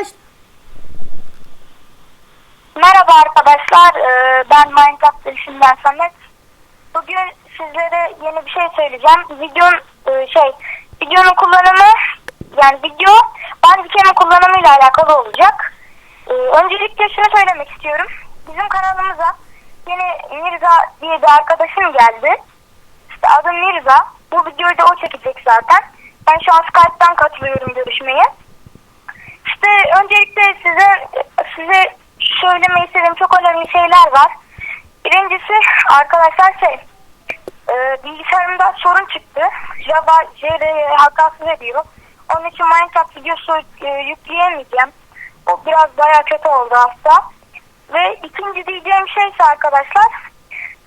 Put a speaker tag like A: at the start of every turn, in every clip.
A: başla.
B: Merhaba arkadaşlar, ee, ben Minecraft Delişim'den Samet. Bugün sizlere yeni bir şey söyleyeceğim. Videonun e, şey, videonun kullanımı, yani video Bandicam'ın kullanımıyla alakalı olacak. Ee, öncelikle şunu söylemek istiyorum. Bizim kanalımıza yeni Mirza diye bir arkadaşım geldi. İşte adı Mirza. Bu videoyu da o çekecek zaten. Ben şu an Skype'tan katılıyorum görüşmeye. Öncelikle size size söylemeyi istediğim çok önemli şeyler var. Birincisi arkadaşlar şey e, bilgisayarımda sorun çıktı. Java JR'ye hatasız ediyor. Onun için Minecraft videosu e, yükleyemeyeceğim. O biraz bayağı kötü oldu hasta. Ve ikinci diyeceğim şey ise arkadaşlar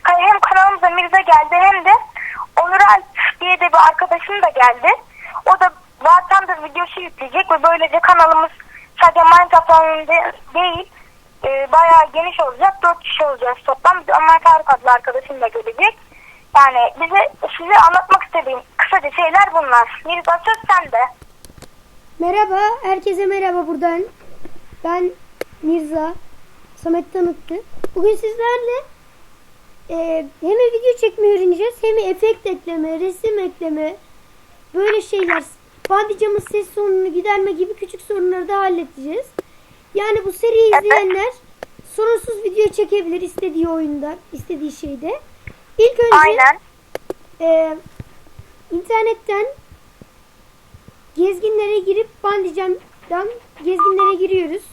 B: hem kanalımıza Mirza geldi hem de Onur Alp diye de bir arkadaşım da geldi. O da Wartender videosu yükleyecek ve böylece kanalımız sadece Minecraft alanında değil e, bayağı geniş olacak. 4 kişi olacağız toplam. Ömer Tarık adlı arkadaşım da gelecek. Yani bize size anlatmak istediğim kısaca şeyler bunlar. Mirza söz sende.
A: Merhaba, herkese merhaba buradan. Ben Mirza, Samet tanıttı. Bugün sizlerle e, hem video çekmeyi öğreneceğiz, hem efekt ekleme, resim ekleme, böyle şeyler, bandicamın ses sorununu giderme gibi küçük sorunları da halledeceğiz. Yani bu seriyi izleyenler sorunsuz video çekebilir istediği oyunda, istediği şeyde. İlk önce
B: Aynen.
A: e, internetten gezginlere girip bandicamdan gezginlere giriyoruz.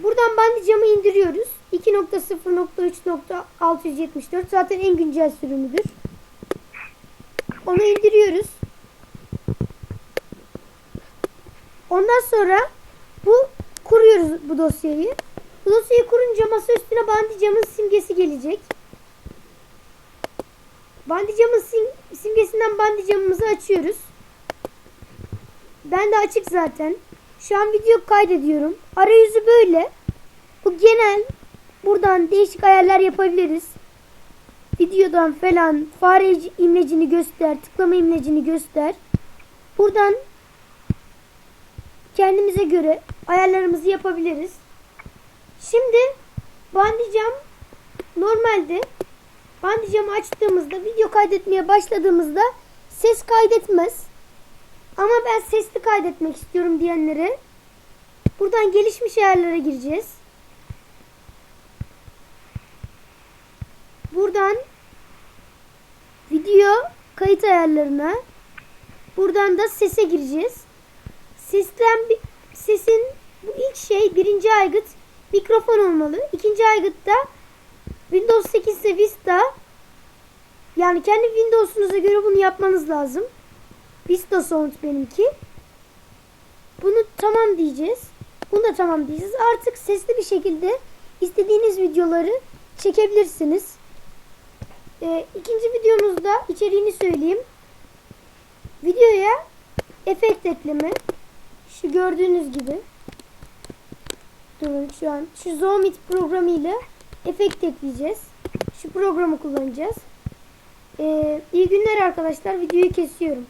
A: Buradan bandicamı indiriyoruz. 2.0.3.674 zaten en güncel sürümüdür. Onu indiriyoruz. Ondan sonra bu kuruyoruz bu dosyayı. Bu dosyayı kurunca masa üstüne bandicamın simgesi gelecek. Bandicamın sim- simgesinden bandicamımızı açıyoruz. Ben de açık zaten. Şu an video kaydediyorum. Arayüzü böyle. Bu genel. Buradan değişik ayarlar yapabiliriz. Videodan falan fare imlecini göster, tıklama imlecini göster. Buradan kendimize göre ayarlarımızı yapabiliriz. Şimdi bandicam normalde bandicamı açtığımızda video kaydetmeye başladığımızda ses kaydetmez. Ama ben sesli kaydetmek istiyorum diyenlere buradan gelişmiş ayarlara gireceğiz. Buradan video kayıt ayarlarına buradan da sese gireceğiz. Bir- sesin bu ilk şey birinci aygıt mikrofon olmalı. İkinci aygıtta Windows 8 ise Vista yani kendi Windows'unuza göre bunu yapmanız lazım. Vista Sound benimki. Bunu tamam diyeceğiz. Bunu da tamam diyeceğiz. Artık sesli bir şekilde istediğiniz videoları çekebilirsiniz. Ee, ikinci videomuzda içeriğini söyleyeyim. Videoya efekt ekleme. Şu gördüğünüz gibi. Durun şu an. Şu Zoomit programıyla efekt ekleyeceğiz. Şu programı kullanacağız. Ee, iyi günler arkadaşlar. Videoyu kesiyorum.